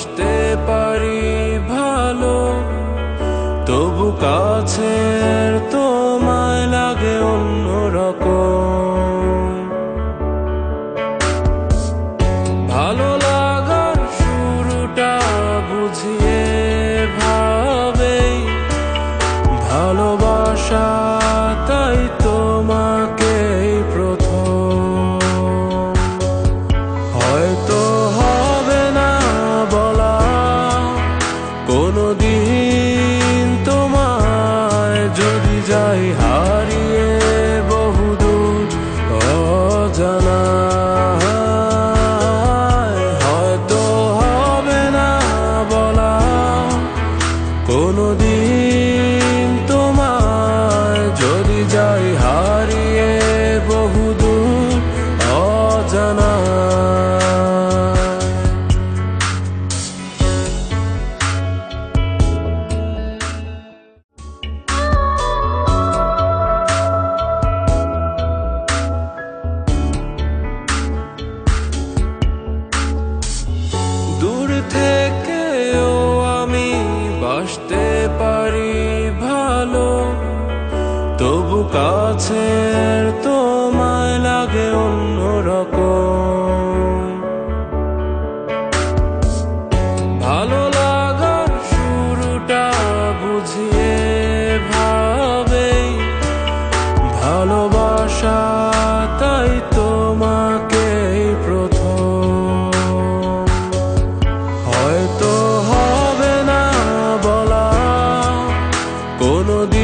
বাসতে পারি ভালো তবু কাছের তো দিন তোমায় যদি যাই হারিয়ে বহুদূর অজানা হয়তো হবে না বলা। কোনো দিন থেকেও আমি বাসতে পারি ভালো। তবু কাছের তোমায় লাগে অন্যরকম ভালো no.